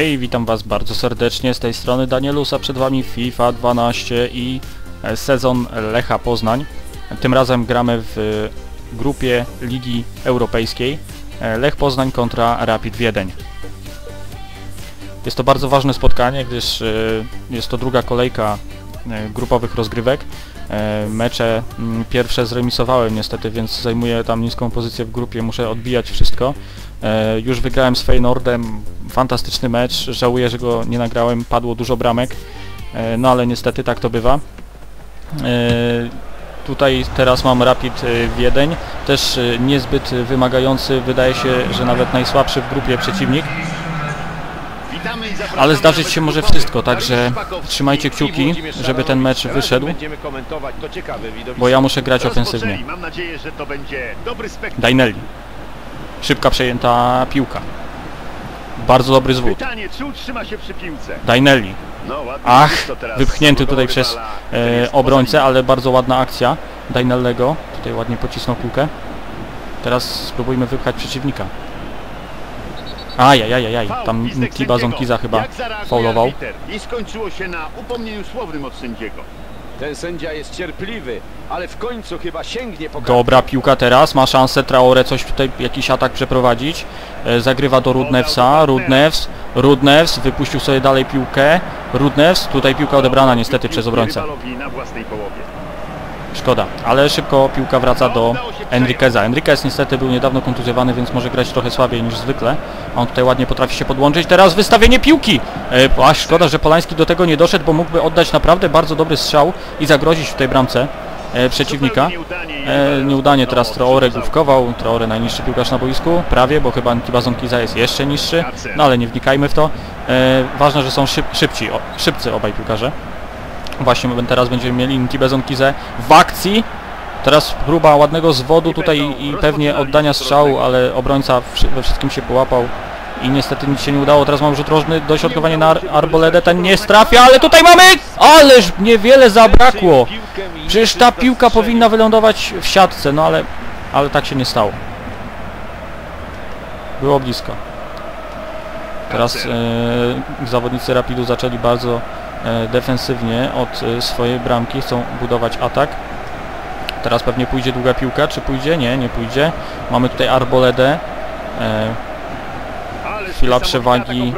Hej, witam was bardzo serdecznie, z tej strony Danielusa, przed wami FIFA 12 i e, sezon Lecha Poznań. Tym razem gramy w grupie Ligi Europejskiej e, Lech Poznań kontra Rapid Wiedeń. Jest to bardzo ważne spotkanie, gdyż e, jest to druga kolejka e, grupowych rozgrywek. E, Mecze mm, pierwsze zremisowałem niestety, więc zajmuję tam niską pozycję w grupie, muszę odbijać wszystko. E, Już wygrałem z Feynordem, fantastyczny mecz, żałuję, że go nie nagrałem, padło dużo bramek, e, no ale niestety tak to bywa. Tutaj teraz mam Rapid Wiedeń, też niezbyt wymagający, wydaje się, że nawet najsłabszy w grupie przeciwnik, ale zdarzyć się może wszystko, także trzymajcie kciuki, żeby ten mecz wyszedł, bo ja muszę grać ofensywnie. Dainelli. Szybka przejęta piłka. Bardzo dobry zwód. Dainelli. No, Ach, wypchnięty tutaj przez e, obrońcę, ale bardzo ładna akcja Dainellego. Tutaj ładnie pocisnął piłkę. Teraz spróbujmy wypchać przeciwnika. Ajajajajaj, tam Tiba. Zonkiza chyba faulował. I skończyło się na upomnieniu słownym od sędziego. Ten sędzia jest cierpliwy, ale w końcu chyba sięgnie po. Dobra piłka teraz, ma szansę Traore coś tutaj, jakiś atak przeprowadzić. E, zagrywa do Rudnewsa, Rudnews, Rudnews wypuścił sobie dalej piłkę. Rudnews, tutaj piłka odebrana niestety przez obrońcę. Rywalowi na własnej połowie. Szkoda, ale szybko piłka wraca do Enriqueza. Enriquez niestety był niedawno kontuzjowany, więc może grać trochę słabiej niż zwykle. On tutaj ładnie potrafi się podłączyć. Teraz wystawienie piłki! E, a szkoda, że Polański do tego nie doszedł, bo mógłby oddać naprawdę bardzo dobry strzał i zagrozić tutaj bramce e, przeciwnika. E, nieudanie teraz Traore główkował. Traore najniższy piłkarz na boisku, prawie, bo chyba Tibazon Kiza jest jeszcze niższy. No ale nie wnikajmy w to. E, ważne, że są szyb, szybci, o, szybcy obaj piłkarze. Właśnie teraz będziemy mieli Ntibezon Kizę w akcji. Teraz próba ładnego zwodu tutaj i pewnie oddania strzału, ale obrońca we wszystkim się połapał i niestety nic się nie udało. Teraz mam rzut rożny, dośrodkowanie na Ar Arboledę, ten nie strafia, ale tutaj mamy... Ależ niewiele zabrakło! Przecież ta piłka powinna wylądować w siatce, no ale, ale tak się nie stało. Było blisko. Teraz e, zawodnicy Rapidu zaczęli bardzo defensywnie od e, swojej bramki, chcą budować atak. Teraz pewnie pójdzie długa piłka, czy pójdzie? Nie, nie pójdzie. Mamy tutaj Arboledę. E, chwila przewagi.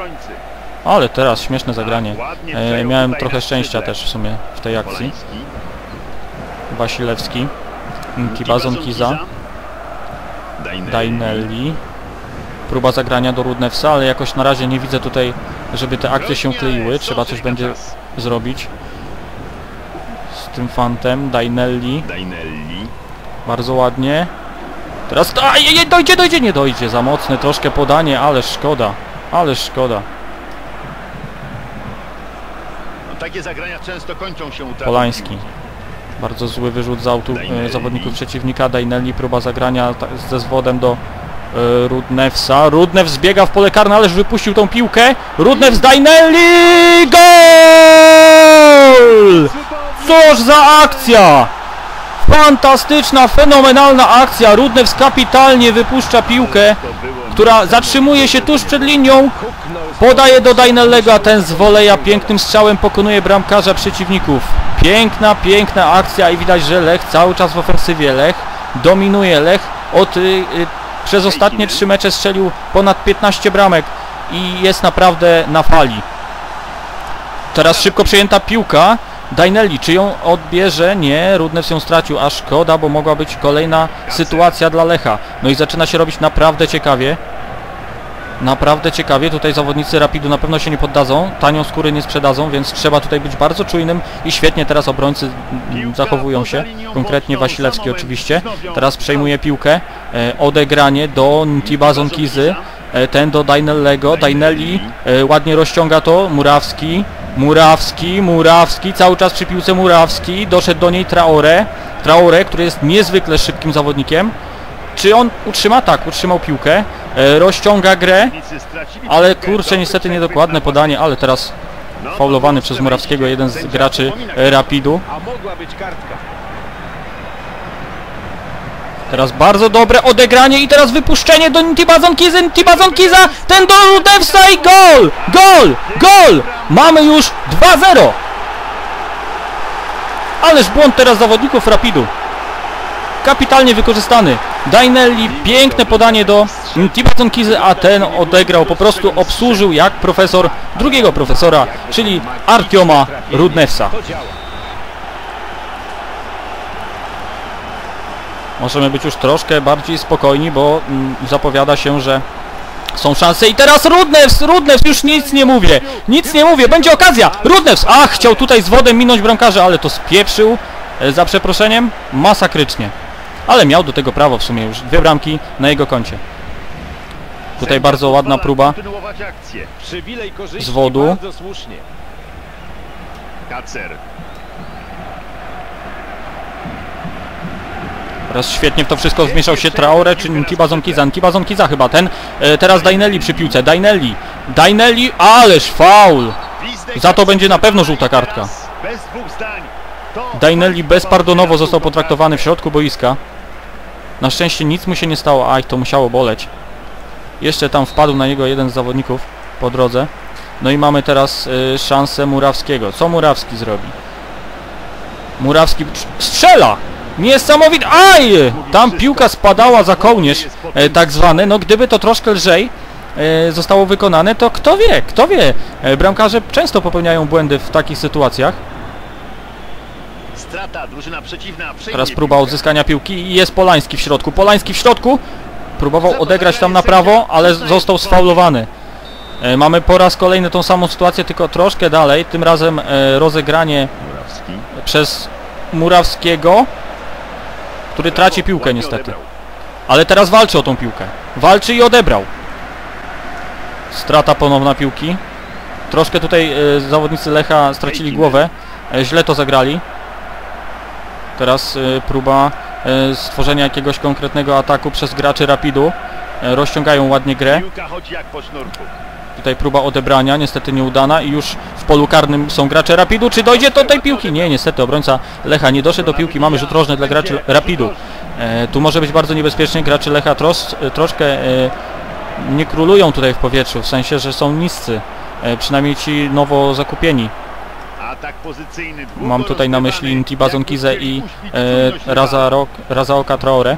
ale teraz śmieszne zagranie. E, przejął miałem trochę szczęścia też w sumie w tej akcji. Wasilewski, Kibazon Kiza. Dainelli. Próba zagrania do Rudnewsa, ale jakoś na razie nie widzę tutaj, żeby te akcje się kleiły. Trzeba coś będzie zrobić z tym fantem. Dainelli. Dainelli. Bardzo ładnie. Teraz... Ajej, dojdzie, dojdzie, nie dojdzie. Za mocne troszkę podanie, ale szkoda. Ale szkoda. No, takie zagrania często kończą się utratą. Polański. Bardzo zły wyrzut z autu e, zawodników przeciwnika. Dainelli próba zagrania ze zwodem do Rudnewsa. Rudnew zbiega w pole karne, ależ wypuścił tą piłkę. Rudnew z Dainelli! Gol! Cóż za akcja! Fantastyczna, fenomenalna akcja. Rudnew kapitalnie wypuszcza piłkę, która zatrzymuje się tuż przed linią. Podaje do Dainellego, a ten z woleja pięknym strzałem pokonuje bramkarza przeciwników. Piękna, piękna akcja i widać, że Lech cały czas w ofensywie. Lech dominuje. Lech od, y, y, przez ostatnie trzy mecze strzelił ponad 15 bramek i jest naprawdę na fali. Teraz szybko przejęta piłka. Dainelli, czy ją odbierze? Nie, Rudnew ją stracił, a szkoda, bo mogła być kolejna sytuacja dla Lecha. No i zaczyna się robić naprawdę ciekawie. Naprawdę ciekawie, tutaj zawodnicy Rapidu na pewno się nie poddadzą, tanią skóry nie sprzedadzą, więc trzeba tutaj być bardzo czujnym i świetnie teraz obrońcy zachowują się, konkretnie Wasilewski oczywiście. Teraz przejmuje piłkę, odegranie do Ntibazon Kizy, e, ten do Dainellego, Dainelli e, ładnie rozciąga to, Murawski, Murawski, Murawski, cały czas przy piłce Murawski, doszedł do niej Traore, Traore, który jest niezwykle szybkim zawodnikiem, czy on utrzyma? Tak, utrzymał piłkę, e, rozciąga grę, ale kurczę niestety niedokładne podanie, ale teraz faulowany przez Murawskiego, jeden z graczy e, Rapidu. A mogła być kartka. Teraz bardzo dobre odegranie i teraz wypuszczenie do Ntibazonkizy, Ntibazonkiza, ten do Rudewsa i gol! Gol! Gol! Mamy już 2-0! Ależ błąd teraz zawodników Rapidu. Kapitalnie wykorzystany. Dainelli, piękne podanie do Ntibazonkizy, a ten odegrał, po prostu obsłużył jak profesor drugiego profesora, czyli Artioma Rudnewsa. To działa. Możemy być już troszkę bardziej spokojni, bo mm, zapowiada się, że są szanse. I teraz Rudnews! Rudnews! Już nic nie mówię! Nic nie mówię! Będzie okazja! Rudnews! Ach, chciał tutaj z wodem minąć bramkarza, ale to spieprzył. e, Za przeproszeniem, masakrycznie. Ale miał do tego prawo w sumie już. Dwie bramki na jego koncie. Tutaj bardzo ładna próba Z wodu. Kacer. Teraz świetnie w to wszystko wmieszał się Traore czy Ntibazonkiza. Ntibazonkiza chyba ten. E, teraz Dainelli przy piłce. Dainelli. Dainelli, ależ faul! Za to będzie na pewno żółta kartka. Dainelli bezpardonowo został potraktowany w środku boiska. Na szczęście nic mu się nie stało. Aj, to musiało boleć. Jeszcze tam wpadł na niego jeden z zawodników po drodze. No i mamy teraz y, szansę Murawskiego. Co Murawski zrobi? Murawski trz- strzela! Niesamowite! Aj! Tam piłka spadała za kołnierz, e, tak zwany. No gdyby to troszkę lżej e, zostało wykonane, to kto wie, kto wie. E, bramkarze często popełniają błędy w takich sytuacjach. Strata, drużyna przeciwna. Teraz próba odzyskania piłki i jest Polański w środku. Polański w środku. Próbował odegrać tam na prawo, ale został sfaulowany. E, mamy po raz kolejny tą samą sytuację, tylko troszkę dalej. Tym razem e, rozegranie przez Murawskiego, który traci piłkę niestety. Ale teraz walczy o tą piłkę. Walczy i odebrał. Strata ponowna piłki. Troszkę tutaj e, zawodnicy Lecha stracili głowę. E, źle to zagrali. Teraz e, próba stworzenia jakiegoś konkretnego ataku przez graczy Rapidu. Rozciągają ładnie grę. Tutaj próba odebrania, niestety nieudana i już w polu karnym są gracze Rapidu. Czy dojdzie do tej piłki? Nie, niestety obrońca Lecha nie doszedł do piłki. Mamy rzut rożny dla graczy Rapidu. E, tu może być bardzo niebezpiecznie. Gracze Lecha tros, e, troszkę e, nie królują tutaj w powietrzu, w sensie, że są niscy. E, przynajmniej ci nowo zakupieni. Mam tutaj na myśli. Intiba Zonkizę Jak i e, Razaoka Traore.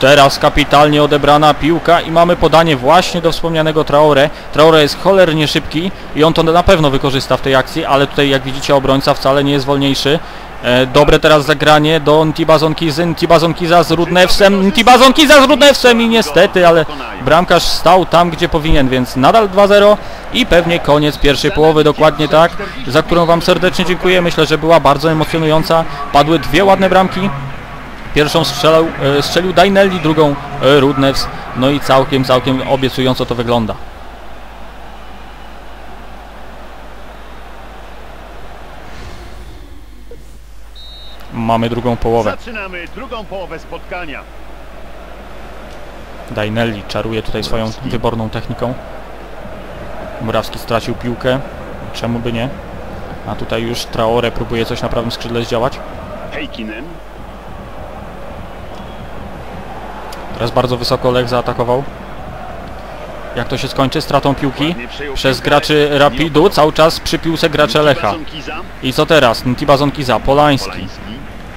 Teraz kapitalnie odebrana piłka i mamy podanie właśnie do wspomnianego Traore. Traore jest cholernie szybki i on to na pewno wykorzysta w tej akcji, ale tutaj jak widzicie obrońca wcale nie jest wolniejszy. E, dobre teraz zagranie do Ntibazonkizy, Ntibazonkiza z Rudnewsem, Ntibazonkiza z Rudnewsem i niestety, ale bramkarz stał tam, gdzie powinien, więc nadal 2-0 i pewnie koniec pierwszej połowy, dokładnie tak, za którą Wam serdecznie dziękuję. Myślę, że była bardzo emocjonująca. Padły dwie ładne bramki. Pierwszą strzelał, e, strzelił Dainelli, drugą e, Rudnews. No i całkiem, całkiem obiecująco to wygląda. Mamy drugą połowę. Zaczynamy drugą połowę spotkania. Dainelli czaruje tutaj swoją Murawski. wyborną techniką. Murawski stracił piłkę. Czemu by nie? A tutaj już Traore próbuje coś na prawym skrzydle zdziałać. Teraz bardzo wysoko Lech zaatakował. Jak to się skończy? Stratą piłki przez graczy Rapidu. Cały czas przy piłce gracze Lecha. I co teraz? Ntiba Zonkiza, Polański.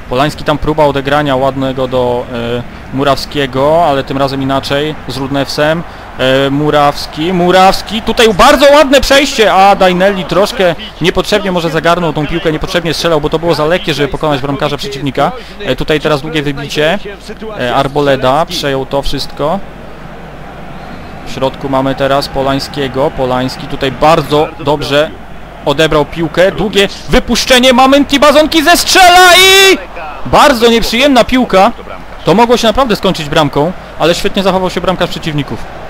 Polański. Tam próba odegrania ładnego do e, Murawskiego, ale tym razem inaczej, z Rudnewsem. E, Murawski, Murawski, tutaj bardzo ładne przejście, a Dainelli troszkę niepotrzebnie może zagarnął tą piłkę, niepotrzebnie strzelał, bo to było za lekkie, żeby pokonać bramkarza przeciwnika. E, tutaj teraz długie wybicie, e, Arboleda przejął to wszystko. W środku mamy teraz Polańskiego, Polański tutaj bardzo dobrze odebrał piłkę, długie wypuszczenie, mamy Ntibazonki ze strzela i... Bardzo nieprzyjemna piłka. To mogło się naprawdę skończyć bramką, ale świetnie zachował się bramkarz przeciwników.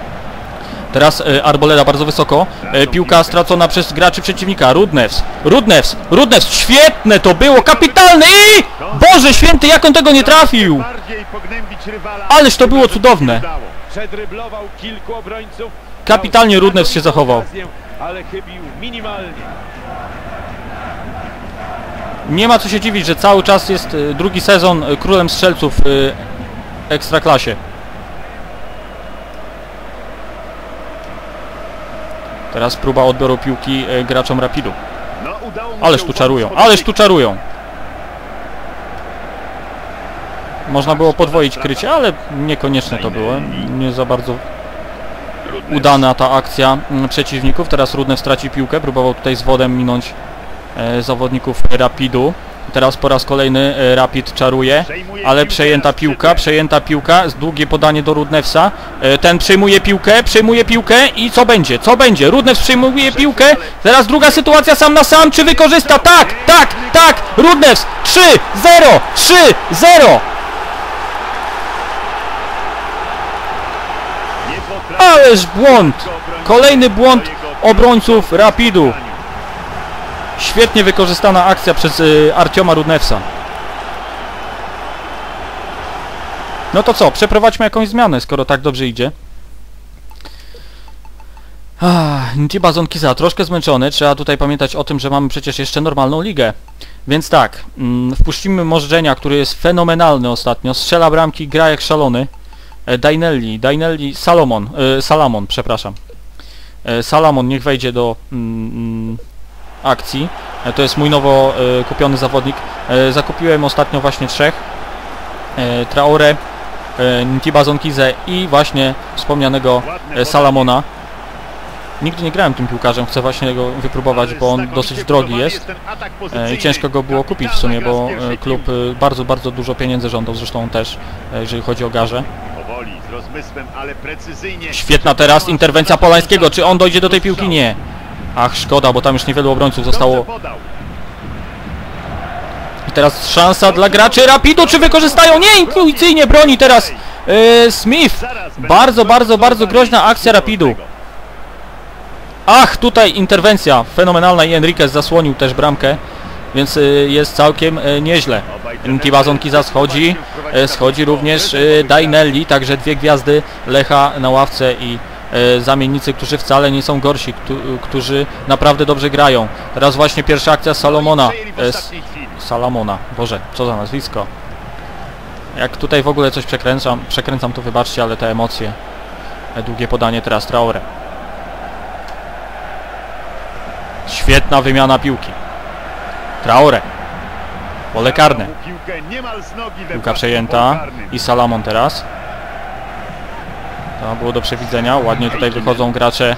Teraz e, Arboleda bardzo wysoko. E, piłka stracona przez graczy przeciwnika. Rudnews. Rudnews. Rudnews. Świetne to było. Kapitalne i... Boże święty, jak on tego nie trafił. Ależ to było cudowne. Kapitalnie Rudnews się zachował. Nie ma co się dziwić, że cały czas jest y, drugi sezon królem strzelców w Ekstraklasie. Teraz próba odbioru piłki y, graczom Rapidu. Ależ tu czarują, ależ tu czarują. Można było podwoić krycie, ale niekoniecznie to było. Nie za bardzo udana ta akcja mm, przeciwników. Teraz Rudnew straci piłkę, próbował tutaj z wodem minąć e, zawodników Rapidu. Teraz po raz kolejny e, Rapid czaruje, ale przejęta piłka, przejęta piłka, długie podanie do Rudnewsa. E, Ten przejmuje piłkę, przejmuje piłkę i co będzie? Co będzie? Rudnews przejmuje piłkę, teraz druga sytuacja sam na sam, czy wykorzysta? Tak, tak, tak! Rudnews 3-0, 3-0! Nie potrafi Ależ błąd! Kolejny błąd obrońców Rapidu. Świetnie wykorzystana akcja przez y, Artioma Rudnewsa. No to co, przeprowadźmy jakąś zmianę, skoro tak dobrze idzie. Ah, Ntiba Zonkiza troszkę zmęczony, trzeba tutaj pamiętać o tym, że mamy przecież jeszcze normalną ligę. Więc tak, mm, wpuścimy Możdżenia, który jest fenomenalny ostatnio, strzela bramki, gra jak szalony. E, Dainelli, Dainelli, Salomon, e, Salamon, przepraszam. E, Salamon niech wejdzie do mm, mm, akcji. E, To jest mój nowo e, kupiony zawodnik. E, Zakupiłem ostatnio właśnie trzech. Traore, Ntiba Zonkize i właśnie wspomnianego Salamona. Nigdy nie grałem tym piłkarzem, chcę właśnie go wypróbować, bo on dosyć drogi jest. I ciężko go było kupić w sumie, bo klub bardzo, bardzo dużo pieniędzy żądał, zresztą on też, jeżeli chodzi o garze. Świetna teraz interwencja Polańskiego, czy on dojdzie do tej piłki? Nie. Ach, szkoda, bo tam już niewielu obrońców zostało. I teraz szansa dla graczy Rapidu, czy wykorzystają? Nie, intuicyjnie broni teraz e, Smith. Bardzo, bardzo, bardzo groźna akcja Rapidu. Ach, tutaj interwencja fenomenalna i Enriquez zasłonił też bramkę, więc e, jest całkiem e, nieźle. Ntibazon Kiza schodzi, e, schodzi również e, Dainelli, także dwie gwiazdy Lecha na ławce i zamiennicy, którzy wcale nie są gorsi, któ- którzy naprawdę dobrze grają. Teraz właśnie pierwsza akcja Salomona. E, chwili. Salamona. Boże, co za nazwisko. Jak tutaj w ogóle coś przekręcam, przekręcam to wybaczcie, ale te emocje. E, Długie podanie teraz Traore. Świetna wymiana piłki. Traore. Pole karne. Piłka przejęta i Salamon teraz. To było do przewidzenia. Ładnie tutaj wychodzą gracze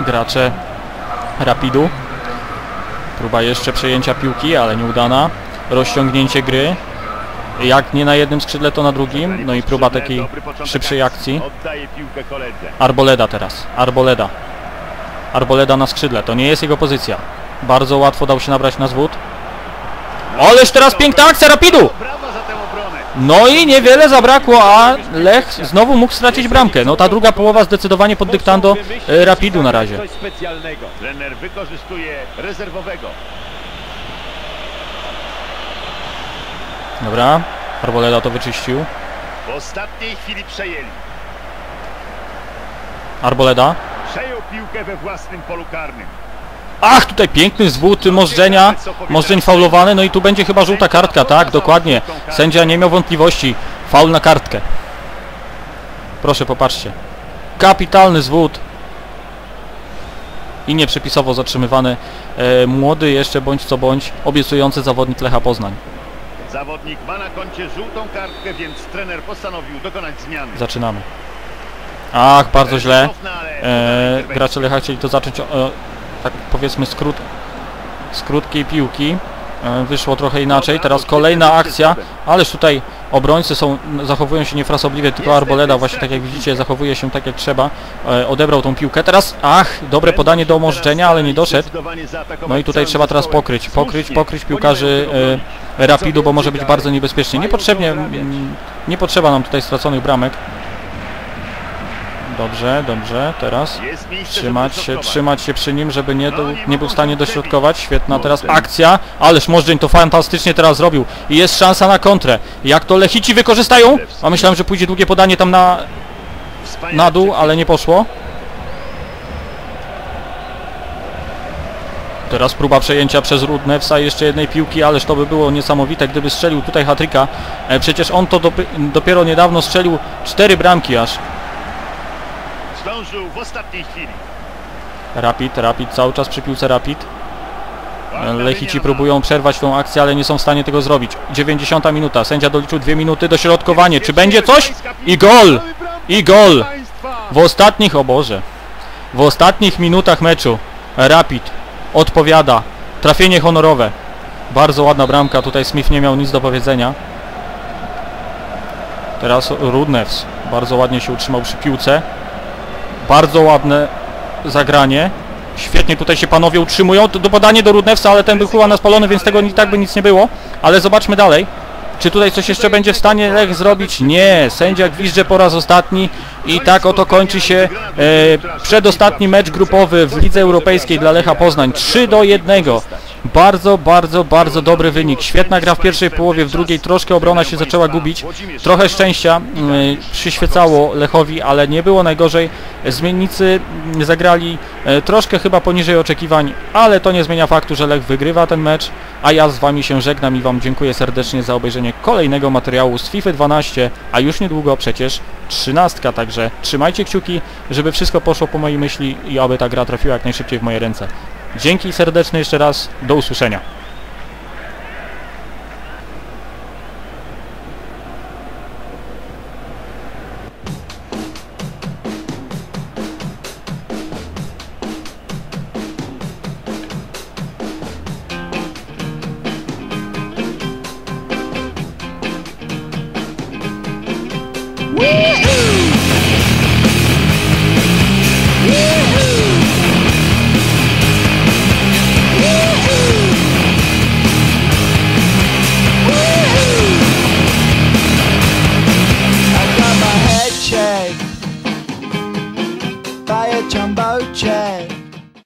gracze Rapidu. Próba jeszcze przejęcia piłki, ale nieudana. Rozciągnięcie gry. Jak nie na jednym skrzydle, to na drugim. No i próba takiej szybszej akcji. Arboleda teraz. Arboleda. Arboleda na skrzydle. To nie jest jego pozycja. Bardzo łatwo dał się nabrać na zwód. Ależ teraz piękna akcja Rapidu! No i niewiele zabrakło, a Lech znowu mógł stracić bramkę. No ta druga połowa zdecydowanie pod dyktando e, Rapidu na razie. Trener wykorzystuje rezerwowego. Dobra, Arboleda to wyczyścił. W ostatniej chwili przejęli. Arboleda. Przejął piłkę we własnym polu karnym. Ach, tutaj piękny zwód Możdżenia. Możdżeń faulowany, no i tu będzie chyba żółta kartka, tak, dokładnie. Sędzia nie miał wątpliwości. Faul na kartkę. Proszę, popatrzcie. Kapitalny zwód. I nieprzepisowo zatrzymywany e, młody jeszcze bądź co bądź obiecujący zawodnik Lecha Poznań. Zawodnik ma na koncie żółtą kartkę, więc trener postanowił dokonać zmiany. Zaczynamy. Ach, bardzo źle. E, gracze Lecha chcieli to zacząć, e, tak powiedzmy, skrót, z krótkiej piłki. E, wyszło trochę inaczej. Teraz kolejna akcja, ależ tutaj obrońcy są, zachowują się niefrasobliwie, tylko Arboleda właśnie tak jak widzicie zachowuje się tak jak trzeba. E, odebrał tą piłkę. Teraz, ach, dobre podanie do Możdżenia, ale nie doszedł. No i tutaj trzeba teraz pokryć, pokryć, pokryć piłkarzy e, Rapidu, bo może być bardzo niebezpiecznie. Niepotrzebnie, mm, nie potrzeba nam tutaj straconych bramek. Dobrze, dobrze, teraz. Trzymać się, trzymać się przy nim, żeby nie, do, nie był w stanie dośrodkować. Świetna teraz akcja, ależ Możdżeń to fantastycznie teraz zrobił. I jest szansa na kontrę. Jak to Lechici wykorzystają? A myślałem, że pójdzie długie podanie tam na, na dół, ale nie poszło. Teraz próba przejęcia przez Rudnewsa jeszcze jednej piłki, ależ to by było niesamowite, gdyby strzelił tutaj hatryka. E, Przecież on to dopiero niedawno strzelił cztery bramki aż. Zdążył w ostatniej chwili. Rapid, Rapid, cały czas przy piłce Rapid. Lechici próbują przerwać tą akcję, ale nie są w stanie tego zrobić. 90 minuta, sędzia doliczył dwie minuty, dośrodkowanie. Czy będzie coś? I gol! I gol! W ostatnich, o Boże, w ostatnich minutach meczu Rapid odpowiada. Trafienie honorowe. Bardzo ładna bramka, tutaj Smith nie miał nic do powiedzenia. Teraz Rudnevs bardzo ładnie się utrzymał przy piłce. Bardzo ładne zagranie. Świetnie tutaj się panowie utrzymują. To podanie do Rudnewsa, ale ten był chyba na spalony, więc tego i tak by nic nie było. Ale zobaczmy dalej. Czy tutaj coś jeszcze będzie w stanie Lech zrobić? Nie. Sędzia gwizdże po raz ostatni i tak oto kończy się e, przedostatni mecz grupowy w Lidze Europejskiej dla Lecha Poznań. 3 do 1. Bardzo, bardzo, bardzo dobry wynik. Świetna gra w pierwszej połowie, w drugiej troszkę obrona się zaczęła gubić. Trochę szczęścia y, przyświecało Lechowi, ale nie było najgorzej. Zmiennicy mm, zagrali e, troszkę chyba poniżej oczekiwań, ale to nie zmienia faktu, że Lech wygrywa ten mecz, a ja z Wami się żegnam i Wam dziękuję serdecznie za obejrzenie kolejnego materiału z FIFA 12, a już niedługo przecież 13, także trzymajcie kciuki, żeby wszystko poszło po mojej myśli i aby ta gra trafiła jak najszybciej w moje ręce. Dzięki serdeczne jeszcze raz, do usłyszenia.